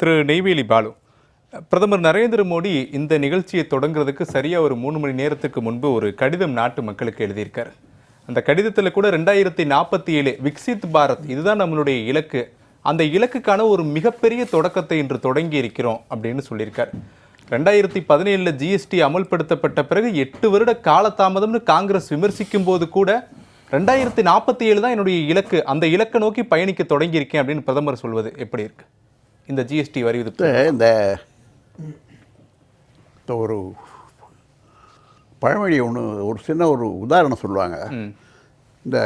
திரு நெய்வேலி பாலு. பிரதமர் நரேந்திர மோடி இந்த நிகழ்ச்சியை தொடங்குறதுக்கு சரியாக ஒரு மூணு மணி நேரத்துக்கு முன்பு ஒரு கடிதம் நாட்டு மக்களுக்கு எழுதியிருக்காரு. அந்த கடிதத்தில் கூட ரெண்டாயிரத்தி நாற்பத்தி ஏழு விக்சித் பாரத் இதுதான் நம்மளுடைய இலக்கு. அந்த இலக்குக்கான ஒரு மிகப்பெரிய தொடக்கத்தை இன்று தொடங்கி இருக்கிறோம் அப்படின்னு சொல்லியிருக்கார். ரெண்டாயிரத்தி பதினேழில் ஜிஎஸ்டி அமல்படுத்தப்பட்ட பிறகு எட்டு வருட காலதாமதம்னு காங்கிரஸ் விமர்சிக்கும் போது கூட ரெண்டாயிரத்தி நாற்பத்தி ஏழு தான் என்னுடைய இலக்கு. அந்த இலக்கை நோக்கி பயணிக்க தொடங்கியிருக்கேன் அப்படின்னு பிரதமர் சொல்வது எப்படி இருக்குது இந்த ஜிஎஸ்டி வரி விதிப்பு. இந்த ஒரு பழமொழி ஒன்று ஒரு சின்ன ஒரு உதாரணம் சொல்லுவாங்க. இந்த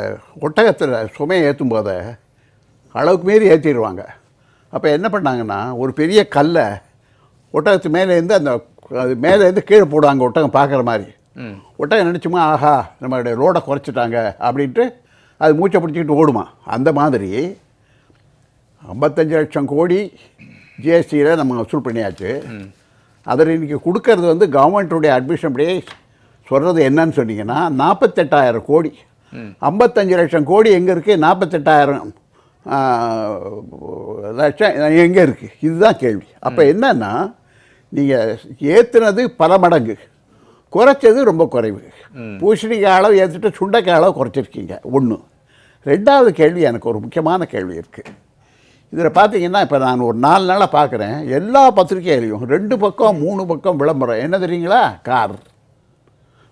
ஒட்டகத்தில் சுமையை ஏற்றும் போத அளவுக்கு மீறி ஏற்றிடுவாங்க அப்போ என்ன பண்ணாங்கன்னா ஒரு பெரிய கல்லை ஒட்டகத்து மேலேருந்து அந்த அது மேலேருந்து கீழே போடுவாங்க ஒட்டகம் பார்க்குற மாதிரி. ஒட்டகம் நினச்சுமா ஆஹா நம்மளுடைய லோடை குறைச்சிட்டாங்க அப்படின்ட்டு அது மூச்சை பிடிச்சிக்கிட்டு ஓடுமா? அந்த மாதிரி ஐம்பத்தஞ்சு லட்சம் கோடி ஜிஎஸ்டியில் நம்ம வசூல் பண்ணியாச்சு. அதில் இன்றைக்கி கொடுக்கறது வந்து கவர்மெண்ட்டுடைய அட்மிஷன் அப்படியே சொல்கிறது என்னன்னு சொன்னீங்கன்னா நாற்பத்தெட்டாயிரம் கோடி. ஐம்பத்தஞ்சு லட்சம் கோடி எங்கே இருக்குது நாற்பத்தெட்டாயிரம் லட்சம் எங்கே இருக்குது இதுதான் கேள்வி. அப்போ என்னன்னா நீங்கள் ஏற்றுனது பல மடங்கு. குறைச்சது ரொம்ப குறைவு. பூசணிக்காய் அளவு ஏற்றுட்டு சுண்டைக்காய் அளவு குறைச்சிருக்கீங்க. ஒன்று ரெண்டாவது கேள்வி எனக்கு ஒரு முக்கியமான கேள்வி இருக்குது இதில் பார்த்தீங்கன்னா இப்போ நான் ஒரு நாலு நாளாக பார்க்குறேன். எல்லா பத்திரிகையிலையும் ரெண்டு பக்கம் மூணு பக்கம் விளம்பரம். என்ன தெரியுங்களா? Car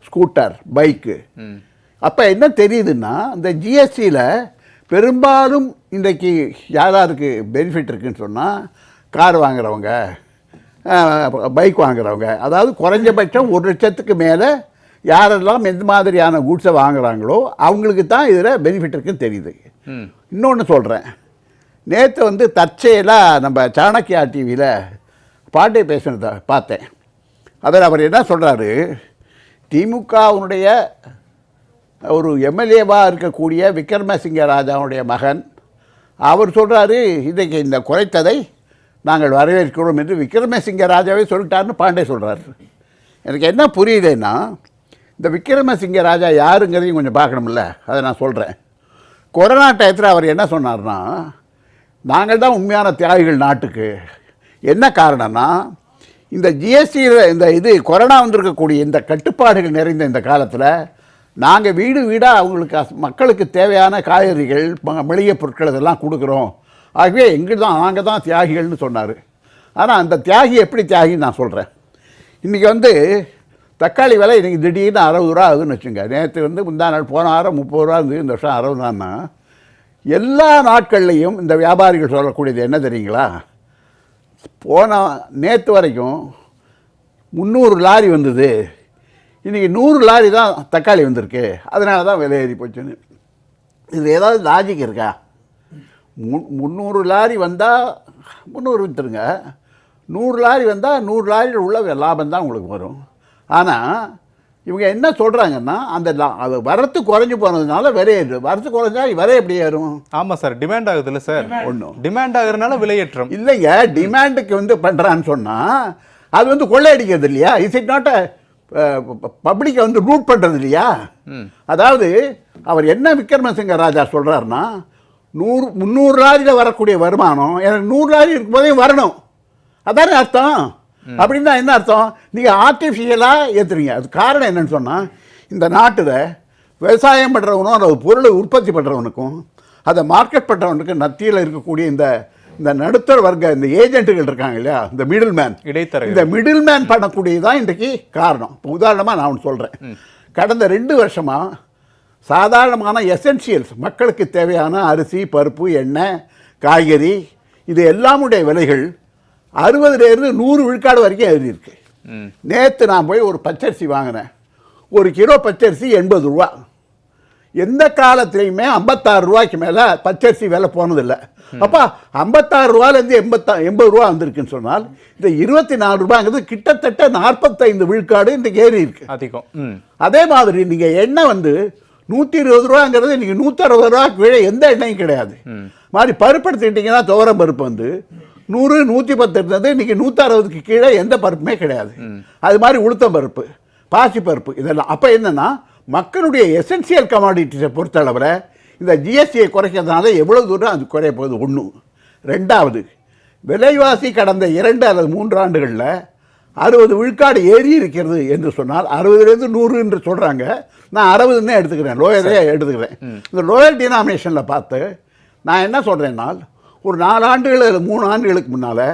scooter bike. அப்போ என்ன தெரியுதுன்னா இந்த ஜிஎஸ்டியில் பெரும்பாலும் இன்றைக்கி யாராருக்கு பெனிஃபிட் இருக்குன்னு சொன்னால் கார் வாங்குறவங்க பைக் வாங்குறவங்க. அதாவது குறைஞ்சபட்சம் ஒரு லட்சத்துக்கு மேலே யாரெல்லாம் எந்த மாதிரியான குட்ஸை வாங்குறாங்களோ அவங்களுக்கு தான் இதில் பெனிஃபிட் இருக்குன்னு தெரியுது. இன்னொன்று சொல்கிறேன் நேற்று வந்து தற்செயலாக நம்ம சாணக்கியா டிவியில் பாண்டே பேசுனதை பார்த்தேன். அதில் அவர் என்ன சொல்கிறாரு திமுகவுனுடைய ஒரு எம்எல்ஏவாக இருக்கக்கூடிய விக்ரமசிங்க ராஜாவுடைய மகன் அவர் சொல்கிறாரு இன்றைக்கு இந்த குறைத்ததை நாங்கள் வரவேற்கிறோம் என்று விக்ரமசிங்க ராஜாவே சொல்லிட்டாருன்னு பாண்டே சொல்கிறாரு எனக்கு என்ன புரியுதுன்னா இந்த விக்ரமசிங்க ராஜா யாருங்கிறதையும் கொஞ்சம் பார்க்கணும்ல அதை நான் சொல்கிறேன் கொரோனா டயத்தில் அவர் என்ன சொன்னார்னா நாங்கள் தான் உண்மையான தியாகிகள் நாட்டுக்கு. என்ன காரணம்னா இந்த ஜிஎஸ்டியில் இந்த இது கொரோனா வந்திருக்கக்கூடிய இந்த கட்டுப்பாடுகள் நிறைந்த இந்த காலத்தில் நாங்கள் வீடு வீடாக அவங்களுக்கு மக்களுக்கு தேவையான காய்கறிகள் மளிகை பொருட்கள் இதெல்லாம் கொடுக்குறோம். ஆகவே எங்கள் தான் நாங்கள் தான் தியாகிகள்னு சொன்னார். ஆனால் அந்த தியாகி எப்படி தியாகின்னு நான் சொல்கிறேன் இன்றைக்கி வந்து தக்காளி விலை இன்றைக்கி திடீர்னு அறுபது ரூபா ஆகுதுன்னு வச்சுங்க. நேற்று வந்து முந்தா நாள் போன வாரம் முப்பது ரூபா இருந்தது இந்த வருஷம் அறுபது ரூபான்னா எல்லா நாட்கள்லையும் இந்த வியாபாரிகள் சொல்லக்கூடியது என்ன தெரியுங்களா? போன நேற்று வரைக்கும் முந்நூறு லாரி வந்தது. இன்றைக்கி நூறு லாரி தான் தக்காளி வந்திருக்கு. அதனால தான் விலை ஏறி போச்சுன்னு இது ஏதாவது லாஜிக் இருக்கா? முன் முந்நூறு லாரி வந்தால் முந்நூறு விற்றுருங்க நூறு லாரி வந்தால் நூறு லாரியில் உள்ள லாபம் தான் உங்களுக்கு வரும். ஆனால் இவங்க என்ன சொல்கிறாங்கன்னா அந்த அது வரத்து குறைஞ்சு போனதுனால விலை ஏறு. வரத்து குறைஞ்சா விலை எப்படி ஏறும்? ஆமா சார் டிமாண்ட் ஆகுதுல்ல சார். ஒன்றும் டிமாண்ட் ஆகுறதுனால விலையேற்றம் இல்லைங்க டிமாண்டுக்கு வந்து பண்ணுறான்னு சொன்னால் அது வந்து கொள்ளையடிக்கிறது இல்லையா? இஸ் இட் நாட் பப்ளிக்கை வந்து ரூட் பண்ணுறது இல்லையா? அதாவது அவர் என்ன விக்ரமசிங்க ராஜா சொல்கிறாருன்னா நூறு முந்நூறு லாரியில் வரக்கூடிய வருமானம் எனக்கு நூறு லாரி இருக்கும்போதே வரணும். அதானே அர்த்தம்? அப்படின்னா என்ன அர்த்தம்? நீங்கள் ஆர்டிஃபிஷியலாக ஏற்றுறீங்க அது காரணம் என்னன்னு சொன்னால் இந்த நாட்டில் விவசாயம் பண்ணுறவனும் அந்த பொருளை உற்பத்தி பண்ணுறவனுக்கும் அதை மார்க்கெட் பண்ணுறவனுக்கு நத்தியில் இருக்கக்கூடிய இந்த இந்த நடுத்தர வர்க்க இந்த ஏஜென்ட்டுகள் இருக்காங்க இல்லையா? இந்த மிடில் மேன் இடைத்தரகர்கள். இந்த மிடில் மேன் பண்ணக்கூடியதான் இன்றைக்கு காரணம். இப்போ உதாரணமாக நான் ஒன்று சொல்கிறேன் கடந்த ரெண்டு வருஷமாக சாதாரணமான எசென்சியல்ஸ் மக்களுக்கு தேவையான அரிசி பருப்பு எண்ணெய் காய்கறி இது எல்லாமுடைய விலைகள் அறுபதுலேருந்து நூறு விழுக்காடு வரைக்கும் ஏறி இருக்கு நேற்று நான் போய் ஒரு பச்சரிசி வாங்கினேன். ஒரு கிலோ பச்சரிசி எண்பது ரூபா. எந்த காலத்துலையுமே ஐம்பத்தாறு ரூபாய்க்கு மேலே பச்சரிசி விலை போனதில்லை. அப்பா ஐம்பத்தாறு ரூபாலேருந்து எண்பத்தா எண்பது ரூபா வந்திருக்குன்னு சொன்னால் இந்த இருபத்தி நாலு ரூபாங்கிறது கிட்டத்தட்ட நாற்பத்தைந்து விழுக்காடு இன்றைக்கு ஏறி இருக்கு அதிகம் அதே மாதிரி நீங்கள் எண்ணெய் வந்து நூற்றி இருபது ரூபாங்கிறது இன்றைக்கி நூற்றறுபது ரூபா கீழே எந்த எண்ணெயும் கிடையாது. மாதிரி பருப்பு எடுத்துக்கிட்டிங்கன்னா துவரம் பருப்பு வந்து நூறு நூற்றி பத்து இருந்தது இன்றைக்கி நூற்றறுபதுக்கு கீழே எந்த பருப்புமே கிடையாது. அது மாதிரி உளுத்தம் பருப்பு பாசி பருப்பு இதெல்லாம். அப்போ என்னென்னா மக்களுடைய எசென்சியல் கமாடிட்டிஸை பொறுத்தளவில் இந்த ஜிஎஸ்டியை குறைக்கிறதுனால எவ்வளோ தூரம் அது குறைய போகுது? ஒன்று ரெண்டாவது விலைவாசி கடந்த இரண்டு அல்லது மூன்று ஆண்டுகளில் அறுபது விழுக்காடு ஏறி இருக்கிறது என்று சொன்னால் அறுபதுலேருந்து நூறு என்று சொல்கிறாங்க நான் அறுபதுன்னு எடுத்துக்கிறேன். லோயரே எடுத்துக்கிறேன். இந்த லோயர் டினாமினேஷனில் பார்த்து நான் என்ன சொல்கிறேன்னால் ஒரு நாலு ஆண்டுகள் மூணு ஆண்டுகளுக்கு முன்னால்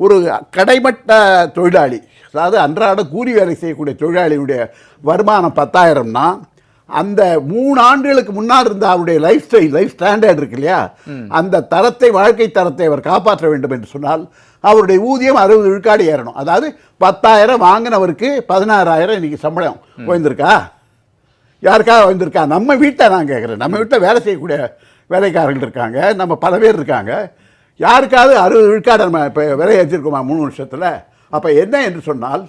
ஒரு கடைமட்ட தொழிலாளி அதாவது அன்றாட கூலி வேலை செய்யக்கூடிய தொழிலாளியுடைய வருமானம் பத்தாயிரம்னா அந்த மூணு ஆண்டுகளுக்கு முன்னால் இருந்த அவருடைய லைஃப் ஸ்டைல் லைஃப் ஸ்டாண்டர்ட் இருக்கு இல்லையா? அந்த தரத்தை வாழ்க்கை தரத்தை அவர் காப்பாற்ற வேண்டும் என்று சொன்னால் அவருடைய ஊதியம் அறுபது விழுக்காடு ஏறணும். அதாவது பத்தாயிரம் வாங்கினவருக்கு பதினாறாயிரம் இன்னைக்கு சம்பளம் உயர்ந்திருக்கா? யாருக்காக வந்திருக்கா நம்ம வீட்டை நான் கேட்குறேன் நம்ம வீட்டில் வேலை செய்யக்கூடிய வேலைக்காரர்கள் இருக்காங்க நம்ம பல பேர் இருக்காங்க. யாருக்காவது அறுபது விழுக்காடு நம்ம இப்போ விலை ஏற்றிருக்கோமா மூணு வருஷத்தில்? அப்போ என்ன என்று சொன்னால்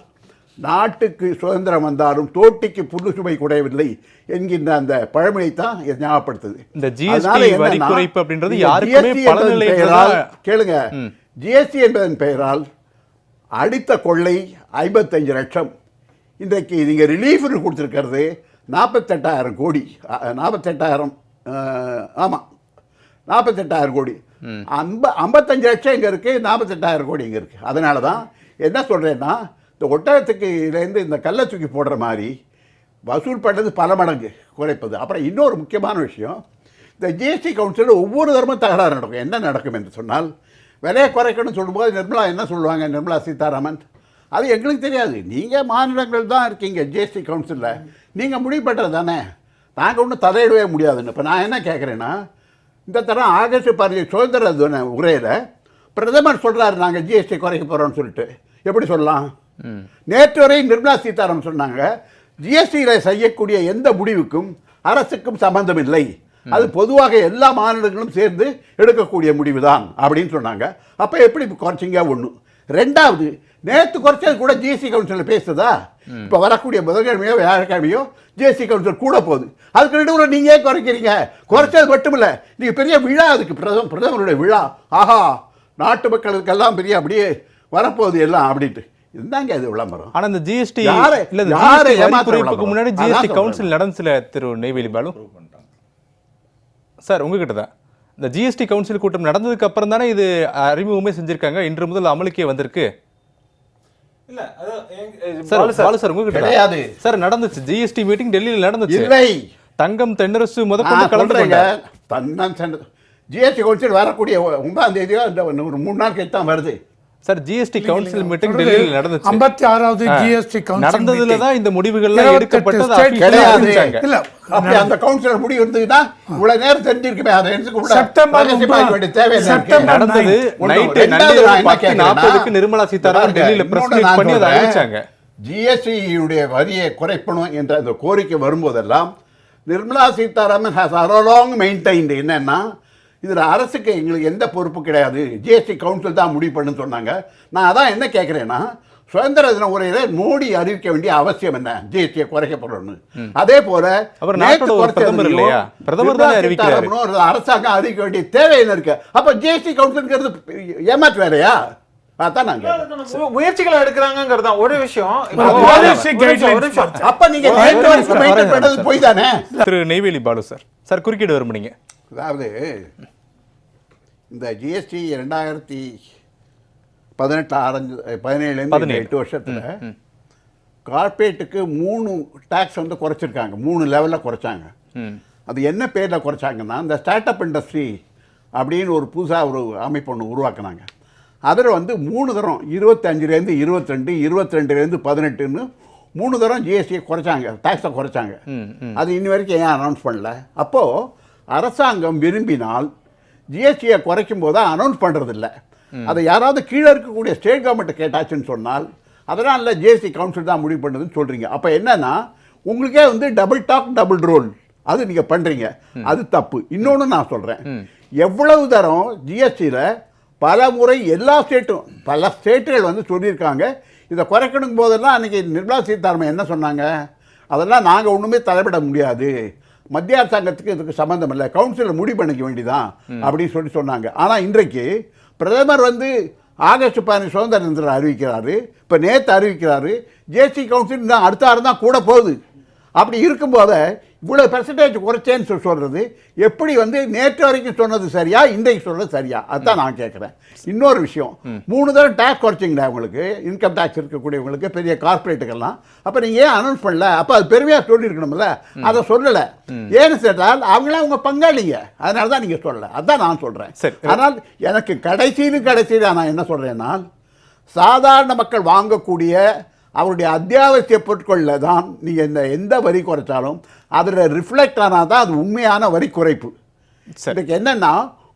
நாட்டுக்கு சுதந்திரம் வந்தாலும் தோட்டிக்கு புல்லு சுமை குறையவில்லை என்கின்ற அந்த பழமொழியை தான் இது ஞாபகப்படுத்துது. இந்த அதனால வரி குறைப்பு அப்படின்றது யாருக்குமே பெயரால் கேளுங்க ஜிஎஸ்டி என்பதன் பெயரால் அடித்த கொள்ளை ஐம்பத்தஞ்சு லட்சம். இன்றைக்கு நீங்கள் ரிலீஃப்னு கொடுத்துருக்கிறது நாற்பத்தெட்டாயிரம் கோடி நாற்பத்தெட்டாயிரம் ஆமாம் நாற்பத்தெட்டாயிரம் கோடி. ஐம்ப ஐம்பத்தஞ்சு லட்சம் இங்கே இருக்குது நாற்பத்தெட்டாயிரம் கோடி இங்கே இருக்குது அதனால தான் என்ன சொல்கிறேன்னா இந்த ஒட்டகத்துக்கு இதுலேருந்து இந்த கல்லை தூக்கி போடுற மாதிரி வசூல் பண்ணுறது பல மடங்கு குறைப்பது. அப்புறம் இன்னொரு முக்கியமான விஷயம் இந்த ஜிஎஸ்டி கவுன்சிலில் ஒவ்வொரு தரமும் தகராறு நடக்கும். என்ன நடக்கும் என்று சொன்னால் விலையை குறைக்கணும்னு சொல்லும்போது நிர்மலா என்ன சொல்லுவாங்க? நிர்மலா சீதாராமன். அது எங்களுக்கு தெரியாது. நீங்கள் மாநிலங்கள் தான் இருக்கீங்க ஜிஎஸ்டி கவுன்சிலில் நீங்கள் முடிவு பண்ணுறது தானே. நாங்கள் ஒன்றும் தலையிடவே முடியாதுன்னு. இப்போ நான் என்ன கேட்குறேன்னா இந்த தரம் ஆகஸ்ட் பதினஞ்சு சுதந்திர தின உரையில் பிரதமர் சொல்கிறாரு நாங்கள் ஜிஎஸ்டி குறைக்க போகிறோம்னு சொல்லிட்டு. எப்படி சொல்லலாம்? நேற்று வரை நிர்மலா சீதாராமன் சொன்னாங்க ஜிஎஸ்டியில் செய்யக்கூடிய எந்த முடிவுக்கும் அரசுக்கும் சம்பந்தம் இல்லை. அது பொதுவாக எல்லா மாநிலங்களும் சேர்ந்து எடுக்கக்கூடிய முடிவு தான் அப்படின்னு சொன்னாங்க. அப்போ எப்படி குறைச்சிங்க? ஒன்று ரெண்டாவது நேற்று குறைச்சது கூட ஜிஎஸ்டி கவுன்சிலில் பேசுதா? இப்போ வரக்கூடிய புதன்கிழமையோ வியாழக்கிழமையோ ஜிஎஸ்டி கவுன்சில் கூட போகுது. அதுக்கு நடுவில் நீங்கள் ஏன் குறைக்கிறீங்க? குறைச்சது மட்டுமில்ல நீங்கள் பெரிய விழா அதுக்கு. பிரதம பிரதமருடைய விழா. ஆஹா நாட்டு மக்களுக்கெல்லாம் பெரிய அப்படியே வரப்போகுது எல்லாம் அப்படின்ட்டு. இதுதாங்க அது விளம்பரம். ஆனா இந்த ஜிஎஸ்டி யாரை- இல்ல இந்த யாரை GST வரி ஏமாத்த குறைப்புக்கு விளம்பரம்? முன்னாடி ஜிஎஸ்டி. கவுன்சில் நடந்துச்சுல திரு நெய்வேலி பாலு? சார் உங்ககிட்ட தான் இந்த ஜிஎஸ்டி கவுன்சில் கூட்டம் நடந்ததுக்கு அப்புறம் தானே இது அறிமுகமே செஞ்சிருக்காங்க. இன்று முதல் அமலுக்கே வந்திருக்கு. கிடையாது. சார் நடந்துச்சு. ஜிஎஸ்டி மீட்டிங் டெல்லியில் நடந்துச்சு. இல்லை. தங்கம் தென்னரசு முதற்கொண்டு நான் கலந்து சொல்றேங்க. கொண்டார். தன்னம் ஜிஎஸ்டி கவுன்சில் வரக்கூடிய ஒன்பதாம் தேதியோ இந்த ஒரு மூணு நாள் கழித்து தான் வருது. சார் ஜிஎஸ்டி கவுன்சில் மீட்டிங் டெல்லியில் நடந்துச்சு ஐம்பத்தி ஆறாவது ஜிஎஸ்டி கவுன்சில் நடந்ததுல. தான் இந்த முடிவுகள்லாம் இருபத்தெட்டு எடுக்கப்பட்டது கிடையாது. இல்ல அப்படி அந்த கவுன்சிலர் முடிவு இருந்ததுன்னா இவ்வளவு நேரம் தெரிஞ்சிருக்குமே அதை எடுத்துக்க கூட செப்டம்பர்? செப்டம்பர் நடந்தது. நைட்டு நள்ளிரவு நாற்பதுக்கு நிர்மலா சீதாராமன் டெல்லியில பிரஸ் மீட் பண்ணி அதை. அறிவிச்சாங்க ஜிஎஸ்டியுடைய வரியை குறைக்கணும் என்ற அந்த கோரிக்கை வரும்போதெல்லாம் Nirmala Sitharaman has all along maintained என்னன்னா இதில் அரசுக்கு எங்களுக்கு எந்த பொறுப்பு கிடையாது. ஜிஎஸ்டி கவுன்சில் தான் முடிவு பண்ணுன்னு சொன்னாங்க. நான் அதான் என்ன கேட்குறேன்னா சுதந்திர தின உரையில் மோடி அறிவிக்க வேண்டிய அவசியம் என்ன? ஜிஎஸ்டியை குறைக்க போறோம்னு. அதே போல அரசாங்கம் அறிவிக்க வேண்டிய தேவை என்ன இருக்கு? அப்ப ஜிஎஸ்டி கவுன்சில்ங்கிறது ஏமாற்று வேறையா? முயற்சிகளை எடுக்கிறாங்கிறது தான். ஒரு விஷயம். அப்ப நீங்க போய் தானே திரு நெய்வேலி பாலு சார். சார் குறுக்கீடு வரும் நீங்க. அதாவது இந்த ஜிஎஸ்டி ரெண்டாயிரத்தி பதினெட்டு ஆரஞ்சு பதினேழுலேருந்து பதினேழு. எட்டு வருஷத்தில் கார்பரேட்டுக்கு மூணு டேக்ஸ் வந்து குறைச்சிருக்காங்க. மூணு லெவலில் குறைச்சாங்க. அது என்ன பேரில் குறைச்சாங்கன்னா இந்த ஸ்டார்ட் அப் இண்டஸ்ட்ரி அப்படின்னு ஒரு புதுசாக ஒரு அமைப்பு ஒன்று உருவாக்குனாங்க. அதில் வந்து மூணு தரம் இருபத்தஞ்சிலேருந்து இருபத்திரெண்டு இருபத்திரெண்டுலேருந்து பதினெட்டுன்னு மூணு தரம் ஜிஎஸ்டியை குறைச்சாங்க. டேக்ஸை குறைச்சாங்க. அது இன்னி வரைக்கும் ஏன் அனௌன்ஸ் பண்ணல? அப்போது அரசாங்கம் விரும்பினால் ஜிஎஸ்டியை குறைக்கும் போது அனௌன்ஸ் பண்ணுறதில்ல அதை யாராவது கீழே இருக்கக்கூடிய ஸ்டேட் கவர்மெண்ட்டை கேட்டாச்சுன்னு சொன்னால் அதெல்லாம் இல்லை ஜிஎஸ்டி கவுன்சில் தான் முடிவு பண்ணுதுன்னு சொல்கிறீங்க அப்போ என்னன்னா உங்களுக்கே வந்து டபுள் டாக் டபுள் ரோல் அது நீங்கள் பண்ணுறீங்க அது தப்பு. இன்னொன்று நான் சொல்கிறேன் எவ்வளவு தரம் ஜிஎஸ்டியில் பல முறை எல்லா ஸ்டேட்டும் பல ஸ்டேட்டுகள் வந்து சொல்லியிருக்காங்க. இதை குறைக்கணும் போதெல்லாம் அன்றைக்கி நிர்மலா சீதாராமன் என்ன சொன்னாங்க? அதெல்லாம் நாங்கள் ஒன்றுமே தலையிட முடியாது. மத்திய அரசாங்கத்துக்கு இதுக்கு சம்மந்தம் இல்லை. கவுன்சிலில் முடிவு பண்ணிக்க வேண்டிதான் அப்படின்னு சொல்லி சொன்னாங்க. ஆனால் இன்றைக்கு பிரதமர் வந்து ஆகஸ்ட் பதினஞ்சு சுதந்திர தினத்தில் அறிவிக்கிறாரு. இப்போ நேற்று அறிவிக்கிறாரு. ஜேசி கவுன்சில் தான் அடுத்த வாரம் தான் கூட போகுது. அப்படி இருக்கும்போது இவ்வளோ பெர்சன்டேஜ் குறைச்சேன்னு சொல்லி சொல்கிறது எப்படி வந்து நேற்று வரைக்கும் சொன்னது சரியா இன்றைக்கு சொன்னது சரியா? அதுதான் நான் கேட்குறேன். இன்னொரு விஷயம் மூணு தடவை டேக்ஸ் குறைச்சிங்களா உங்களுக்கு? இன்கம் டேக்ஸ் இருக்கக்கூடியவங்களுக்கு பெரிய கார்ப்பரேட்டுக்கெல்லாம் அப்போ நீங்கள் ஏன் அனௌன்ஸ் பண்ணல? அப்போ அது பெருமையாக சொல்லியிருக்கணும்ல? அதை சொல்லலை. ஏன்னு கேட்டால் அவங்களாம் அவங்க பங்காளிங்க. அதனால தான் நீங்கள் சொல்லலை. அதான் நான் சொல்கிறேன் சரி. ஆனால் எனக்கு கடைசியிலும் கடைசியில் நான் என்ன சொல்கிறேன்னா சாதாரண மக்கள் வாங்கக்கூடிய அவருடைய அத்தியாவசிய பொருட்களில் தான் நீங்கள் இந்த எந்த வரி குறைச்சாலும் அதில் ரிஃப்ளெக்ட் ஆனால் தான் அது உண்மையான வரி குறைப்பு. இதுக்கு என்னன்னா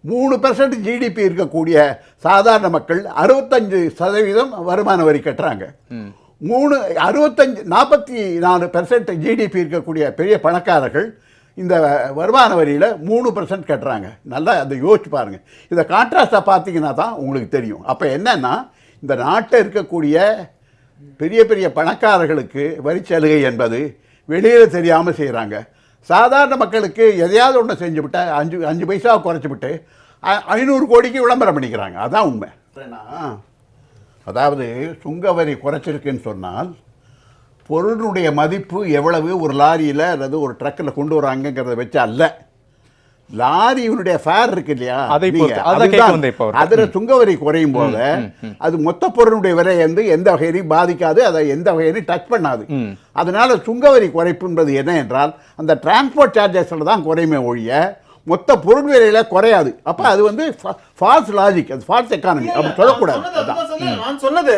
மூணு பெர்சன்ட் ஜிடிபி இருக்கக்கூடிய சாதாரண மக்கள் அறுபத்தஞ்சு சதவீதம் வருமான வரி கட்டுறாங்க. மூணு அறுபத்தஞ்சு நாற்பத்தி நாலு பெர்சன்ட் ஜிடிபி இருக்கக்கூடிய பெரிய பணக்காரர்கள் இந்த வருமான வரியில் மூணு பர்சன்ட் கட்டுறாங்க. நல்லா அதை யோசிச்சு பாருங்கள் இதை கான்ட்ராஸ்டாக பார்த்தீங்கன்னா தான் உங்களுக்கு தெரியும். அப்போ என்னன்னா இந்த நாட்டில் இருக்கக்கூடிய பெரிய பெரிய பணக்காரர்களுக்கு வரி சலுகை என்பது வெளியில் தெரியாமல் செய்கிறாங்க சாதாரண மக்களுக்கு எதையாவது ஒன்று செஞ்சு விட்டா அஞ்சு அஞ்சு பைசா குறைச்சி விட்டு ஐநூறு கோடிக்கு விளம்பரம் பண்ணிக்கிறாங்க. அதான் உண்மை. அதாவது சுங்க வரி குறைச்சிருக்குன்னு சொன்னால் பொருளுடைய மதிப்பு எவ்வளவு ஒரு லாரியில் அல்லது ஒரு ட்ரக்கில் கொண்டு வராங்கங்கிறத வச்சு அல்ல. லாரியினுடைய ஃபேர் இருக்கு இல்லையா? அதை. அதுல சுங்கவரி குறையும் போது அது மொத்த பொருளுடைய விலை வந்து எந்த வகையிலையும் பாதிக்காது அதை எந்த வகையிலையும் டச் பண்ணாது. அதனால சுங்கவரி குறைப்பு என்பது என்ன என்றால் அந்த டிரான்ஸ்போர்ட் சார்ஜஸ்ல தான் குறையுமே ஒழிய மொத்த பொருள் விலையில குறையாது. அப்ப அது வந்து ஃபால்ஸ் லாஜிக் அது ஃபால்ஸ் எக்கானமி அப்படி சொல்லக்கூடாது. நான் சொன்னது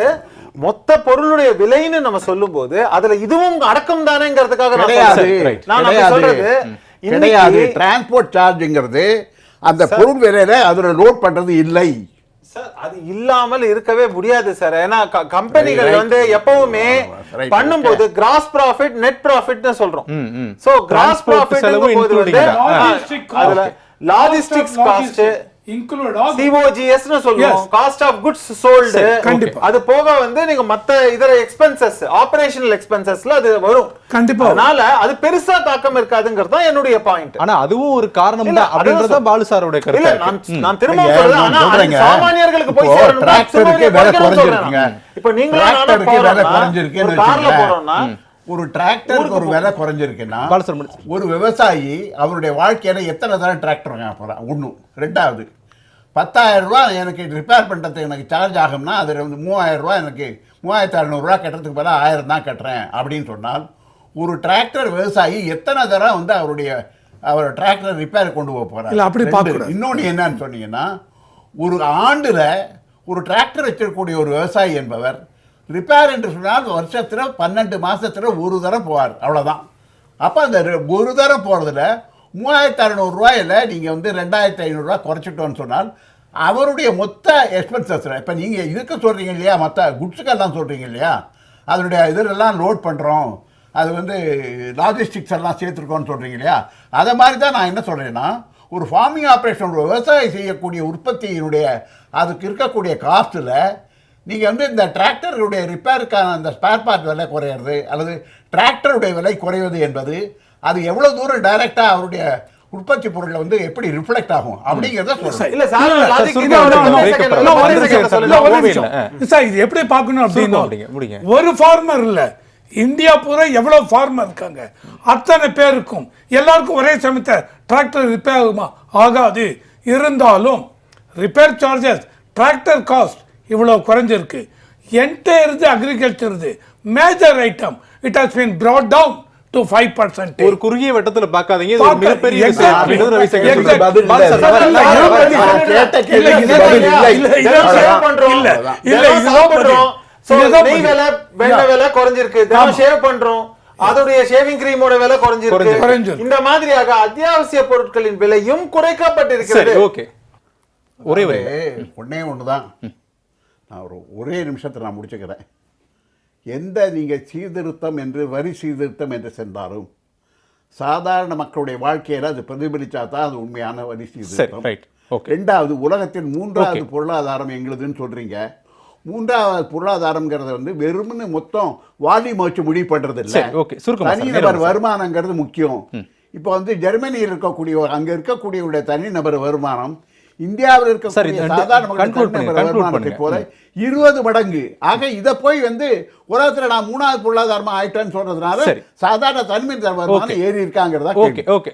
மொத்த பொருளுடைய விலைன்னு நம்ம சொல்லும்போது அதுல இதுவும் அடக்கம் தானேங்கிறதுக்காக நான் சொல்றது கிடையாது. டிரான்ஸ்போர்ட் சார்ஜுங்கிறது அந்த பொருள் விலையில அதுல லோட் பண்றது இல்லை. சார் அது இல்லாமல் இருக்கவே முடியாது சார் ஏன்னா கம்பெனிகள். வந்து எப்பவுமே பண்ணும்போது கிராஸ் ப்ராஃபிட் நெட் ப்ராஃபிட்னு சொல்றோம். So gross profit. அதுல லாஜிஸ்டிக்ஸ் காஸ்ட் சிஓஜிஎஸ் சொல்லுவோம் Yes. Cost of goods sold கண்டிப்பா. அது போக வந்து நீங்க மத்த இதர எக்ஸ்பென்சஸ் ஆபரேஷனல் எக்ஸ்பென்சஸ்ல அது வரும் கண்டிப்பா. அதனால அது பெருசா தாக்கம் இருக்காதுங்கிறது தான் என்னுடைய பாயிண்ட் ஆனா அதுவும் ஒரு காரணம் இல்ல, தான் அப்படின்றத அதுதான் பாலு சாரோட இல்ல கருத்து நான். நான் திரும்ப சொல்றேன் ஆனா. சாமானியர்களுக்கு போய் சேரணும் டிராக்டருக்கு விலை குறைஞ்சிருக்குங்க. இப்ப நீங்களும் நானும் ஒரு கார்ல. போறோம்னா ஒரு டிராக்டருக்கு ஒரு விலை குறைஞ்சிருக்குன்னா பாலு சார் முடிச்சு. ஒரு விவசாயி அவருடைய வாழ்க்கையில எத்தனை தடவை டிராக்டர் வாங்க போறான் ஒன்றும் ரெண்டாவது பத்தாயிரம் ரூபாய் எனக்கு ரிப்பேர் பண்ணுறதுக்கு எனக்கு சார்ஜ் ஆகும்னா அதில் வந்து மூவாயிரம் ரூபாய் எனக்கு மூவாயிரத்தி அறநூறுவா கட்டுறதுக்கு பதிலாக ஆயிரம் தான் கட்டுறேன் அப்படின்னு சொன்னால் ஒரு டிராக்டர் விவசாயி எத்தனை தடவை வந்து அவருடைய அவர் டிராக்டர் ரிப்பேர் கொண்டு போக இல்ல, அப்படி. இன்னொன்று என்னன்னு சொன்னீங்கன்னா ஒரு ஆண்டுல ஒரு டிராக்டர் வச்சிருக்கக்கூடிய ஒரு விவசாயி என்பவர் ரிப்பேர் என்று சொன்னால் வருஷத்துல பன்னெண்டு மாசத்துல ஒரு தரம் போவார். அவ்வளவுதான். அப்ப அந்த ஒரு தரம் போறதுல மூவாயிரத்து அறநூறுரூவாயில் நீங்கள் வந்து ரெண்டாயிரத்தி ஐநூறுரூவா குறைச்சிட்டோன்னு சொன்னால் அவருடைய மொத்த எக்ஸ்பென்சஸில் இப்போ நீங்கள் இதுக்கு சொல்கிறீங்க இல்லையா மற்ற குட்ஸுக்கெல்லாம் சொல்கிறீங்க இல்லையா அதனுடைய இதெல்லாம் லோட் பண்ணுறோம் அது வந்து லாஜிஸ்டிக்ஸ் எல்லாம் சேர்த்துருக்கோன்னு சொல்கிறீங்க இல்லையா அதை மாதிரி தான் நான் என்ன சொல்கிறேன்னா ஒரு ஃபார்மிங் ஆப்ரேஷன் ஒரு விவசாயம் செய்யக்கூடிய உற்பத்தியினுடைய அதுக்கு இருக்கக்கூடிய காஸ்ட்டில் நீங்கள் வந்து இந்த டிராக்டருடைய ரிப்பேருக்கான அந்த ஸ்பேர் பார்ட் விலை குறையிறது அல்லது டிராக்டருடைய விலை குறைவது என்பது அது எவ்வளோ தூரம் டைரெக்டாக அவருடைய உற்பத்தி பொருளை வந்து எப்படி ரிஃப்ளெக்ட் ஆகும் அப்படிங்கிறத இல்ல சார் இது எப்படி பார்க்கணும் அப்படின்னா. ஒரு ஃபார்மர் இல்ல. இந்தியா பூரா எவ்வளவு ஃபார்மர் இருக்காங்க? அத்தனை பேருக்கும் எல்லாருக்கும் ஒரே சமயத்தை டிராக்டர் ரிப்பேர் ஆகுமா? ஆகாது. இருந்தாலும் ரிப்பேர் சார்ஜஸ் டிராக்டர் காஸ்ட் இவ்வளவு குறைஞ்சிருக்கு. என்டையர் இது அக்ரிகல்ச்சர் இது. Major item it has been brought down. To five percent ஒரு குறுகிய வட்டத்துல பார்க்காதீங்க இது மிகப்பெரிய குறைஞ்சிருக்கு. shave பண்றோம். அதோடைய ஷேவிங் கிரீமோட விலை குறைஞ்சிருக்கு. இந்த மாதிரியாக அத்தியாவசிய பொருட்களின் விலையும் குறைக்கப்பட்டிருக்கிறது. ஓகே ஒரே ஒரு அதாவது, ஒண்ணே ஒன்று தான் நான் ஒரு ஒரே நிமிஷத்தை நான் முடிச்சுக்கிறேன். எந்த நீங்கள் சீர்திருத்தம் என்று வரி சீர்திருத்தம் என்று சென்றாலும் சாதாரண மக்களுடைய வாழ்க்கையில அது பிரதிபலிச்சா தான் அது உண்மையான வரி சரி சீர்திருத்தம். ரெண்டாவது உலகத்தின் மூன்றாவது. பொருளாதாரம் எங்களுதுன்னு சொல்றீங்க. மூன்றாவது பொருளாதாரம்ங்கிறது வந்து வெறும்னு மொத்தம் வால்யூம் வச்சு முடிவு பண்றது இல்ல தனிநபர். வருமானங்கிறது முக்கியம். இப்போ வந்து ஜெர்மனியில் இருக்கக்கூடிய அங்க இருக்கக்கூடியவருடைய தனிநபர் வருமானம் இந்தியாவில் இருக்கக்கூடிய சாதாரண பண்ணுங்க. போல இருபது மடங்கு ஆக இதை போய் வந்து உலகத்துல நான் மூணாவது பொருளாதாரமா ஆயிட்டேன்னு சொல்றதுனால. சாதாரண தனிமனித வருமானம் Okay. ஏறி இருக்காங்கிறதா ஓகே. ஓகே